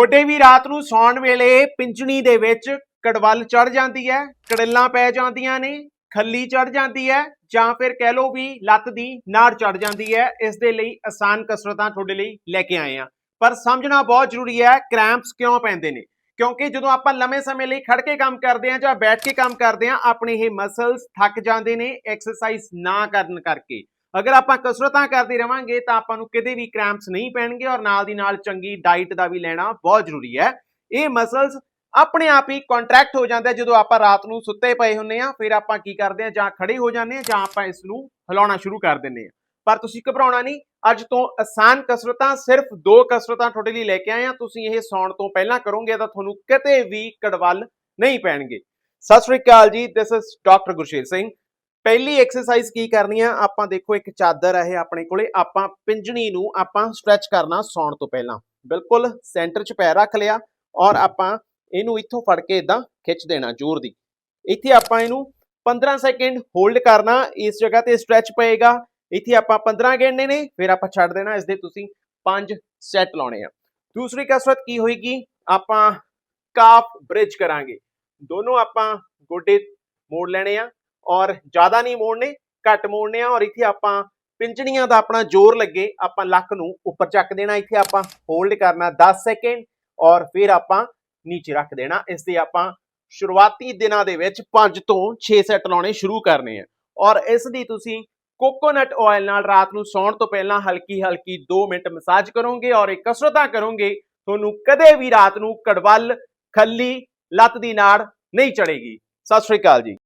ਤੁਹਾਡੇ ਵੀ ਰਾਤ ਨੂੰ ਸੌਣ ਵੇਲੇ ਪਿੰਜਣੀ ਦੇ ਵਿੱਚ ਕੜਵਲ ਚੜ ਜਾਂਦੀ ਹੈ, ਕੜਿੱਲਾਂ ਪੈ ਜਾਂਦੀਆਂ ਨੇ, ਖੱਲੀ ਚੜ ਜਾਂਦੀ ਹੈ ਜਾਂ ਫਿਰ ਕਹਿ ਲਓ ਵੀ ਲੱਤ ਦੀ ਨਾੜ ਚੜ ਜਾਂਦੀ ਹੈ, ਇਸ ਦੇ ਲਈ ਆਸਾਨ ਕਸਰਤਾਂ ਤੁਹਾਡੇ ਲਈ ਲੈ ਕੇ ਆਏ ਆ ਪਰ ਸਮਝਣਾ ਬਹੁਤ ਜ਼ਰੂਰੀ ਹੈ, ਕ੍ਰੈਂਪਸ ਕਿਉਂ ਪੈਂਦੇ ਨੇ? ਕਿਉਂਕਿ ਜਦੋਂ ਆਪਾਂ ਲੰਮੇ ਸਮੇਂ ਲਈ ਖੜ ਕੇ ਕੰਮ ਕਰਦੇ ਹਾਂ ਜਾਂ ਬੈਠ ਕੇ ਕੰਮ ਕਰਦੇ ਹਾਂ, ਆਪਣੇ ਇਹ ਮਸਲਸ ਥੱਕ ਜਾਂਦੇ ਨੇ ਐਕਸਰਸਾਈਜ਼ ਨਾ ਕਰਨ ਕਰਕੇ। ਅਗਰ ਆਪਾਂ ਕਸਰਤਾਂ ਕਰਦੇ ਰਵਾਂਗੇ ਤਾਂ ਆਪਾਂ ਨੂੰ ਕਿਤੇ ਵੀ ਕ੍ਰੈਂਪਸ ਨਹੀਂ ਪੈਣਗੇ ਔਰ ਨਾਲ ਦੀ ਨਾਲ ਚੰਗੀ ਡਾਈਟ ਦਾ ਵੀ ਲੈਣਾ ਬਹੁਤ ਜ਼ਰੂਰੀ ਹੈ। ਇਹ ਮਸਲਸ ਆਪਣੇ ਆਪ ਹੀ ਕੰਟਰੈਕਟ ਹੋ ਜਾਂਦੇ ਜਦੋਂ ਆਪਾਂ ਰਾਤ ਨੂੰ ਸੁੱਤੇ ਪਏ ਹੁੰਨੇ ਆ ਫਿਰ ਆਪਾਂ ਕੀ ਕਰਦੇ ਆ ਜਾਂ ਖੜੇ ਹੋ ਜਾਂਦੇ ਆ ਜਾਂ ਆਪਾਂ ਇਸ ਨੂੰ ਹਿਲਾਉਣਾ ਸ਼ੁਰੂ ਕਰ ਦਿੰਨੇ ਆ ਪਰ ਤੁਸੀਂ ਘਬਰਾਉਣਾ ਨਹੀਂ, ਅੱਜ ਤੋਂ ਆਸਾਨ ਕਸਰਤਾਂ ਸਿਰਫ ਦੋ ਕਸਰਤਾਂ ਤੁਹਾਡੇ ਲਈ ਲੈ ਕੇ ਆਏ ਆ ਤੁਸੀਂ ਇਹ ਸੌਣ ਤੋਂ ਪਹਿਲਾਂ ਕਰੋਗੇ ਤਾਂ ਤੁਹਾਨੂੰ ਕਿਤੇ ਵੀ ਕੜਵਲ ਨਹੀਂ ਪੈਣਗੇ। ਸਤਿ ਸ੍ਰੀ ਅਕਾਲ ਜੀ this is doctor Gursher Singh. ਪਹਿਲੀ ਐਕਸਰਸਾਈਜ਼ ਕੀ ਕਰਨੀ ਆ? ਆਪਾਂ ਦੇਖੋ ਇੱਕ ਚਾਦਰ ਹੈ ਇਹ ਆਪਣੇ ਕੋਲੇ, ਆਪਾਂ ਪਿੰਜਣੀ ਨੂੰ ਆਪਾਂ ਸਟ੍ਰੈਚ ਕਰਨਾ ਸੌਣ ਤੋਂ ਪਹਿਲਾਂ। ਬਿਲਕੁਲ ਸੈਂਟਰ 'ਚ ਪੈਰ ਰੱਖ ਲਿਆ ਔਰ ਆਪਾਂ ਇਹਨੂੰ ਇੱਥੋਂ ਫੜ ਕੇ ਇਦਾਂ ਖਿੱਚ ਦੇਣਾ ਜ਼ੋਰ ਦੀ। ਇੱਥੇ ਆਪਾਂ ਇਹਨੂੰ 15 ਸੈਕਿੰਡ ਹੋਲਡ ਕਰਨਾ, ਇਸ ਜਗ੍ਹਾ ਤੇ ਸਟ੍ਰੈਚ ਪਏਗਾ। ਇੱਥੇ ਆਪਾਂ 15 ਗਿਣਨੇ ਨੇ, ਫਿਰ ਆਪਾਂ ਛੱਡ ਦੇਣਾ ਇਸ ਦੇ ਤੁਸੀਂ 5 ਸੈਟ ਲਾਉਣੇ ਆ। ਦੂਸਰੀ ਕਸਰਤ ਕੀ ਹੋਏਗੀ? ਆਪਾਂ ਕਾਫ ਬ੍ਰਿਜ ਕਰਾਂਗੇ। ਦੋਨੋਂ ਆਪਾਂ ਗੋਡੇ ਮੋੜ ਲੈਣੇ ਆ। ਔਰ ਜ਼ਿਆਦਾ ਨਹੀਂ ਮੋੜਨੇ, ਘੱਟ ਮੋੜਨੇ ਆ ਔਰ ਇੱਥੇ ਆਪਾਂ ਪਿੰਜਣੀਆਂ ਦਾ ਆਪਣਾ ਜ਼ੋਰ ਲੱਗੇ, ਆਪਾਂ ਲੱਕ ਨੂੰ ਉੱਪਰ ਚੱਕ ਦੇਣਾ, ਇੱਥੇ ਆਪਾਂ ਹੋਲਡ ਕਰਨਾ 10 ਸੈਕਿੰਡ ਔਰ ਫਿਰ ਆਪਾਂ ਨੀਚੇ ਰੱਖ ਦੇਣਾ। ਇਸ ਦੇ ਆਪਾਂ ਸ਼ੁਰੂਆਤੀ ਦਿਨਾਂ ਦੇ ਵਿੱਚ 5 ਤੋਂ 6 ਸੈੱਟ ਲਾਉਣੇ ਸ਼ੁਰੂ ਕਰਨੇ ਆ। ਔਰ ਇਸ ਦੀ ਤੁਸੀਂ ਕੋਕੋਨਟ ਆਇਲ ਨਾਲ ਰਾਤ ਨੂੰ ਸੌਣ ਤੋਂ ਪਹਿਲਾਂ ਹਲਕੀ ਹਲਕੀ 2 ਮਿੰਟ ਮਸਾਜ ਕਰੋਗੇ ਔਰ ਇਹ ਕਸਰਤਾਂ ਕਰੋਗੇ, ਤੁਹਾਨੂੰ ਕਦੇ ਵੀ ਰਾਤ ਨੂੰ ਕੜਵਲ, ਖੱਲੀ, ਲੱਤ ਦੀ ਨਾੜ ਨਹੀਂ ਚੜੇਗੀ ਸਤਿ ਸ਼੍ਰੀ ਅਕਾਲ ਜੀ।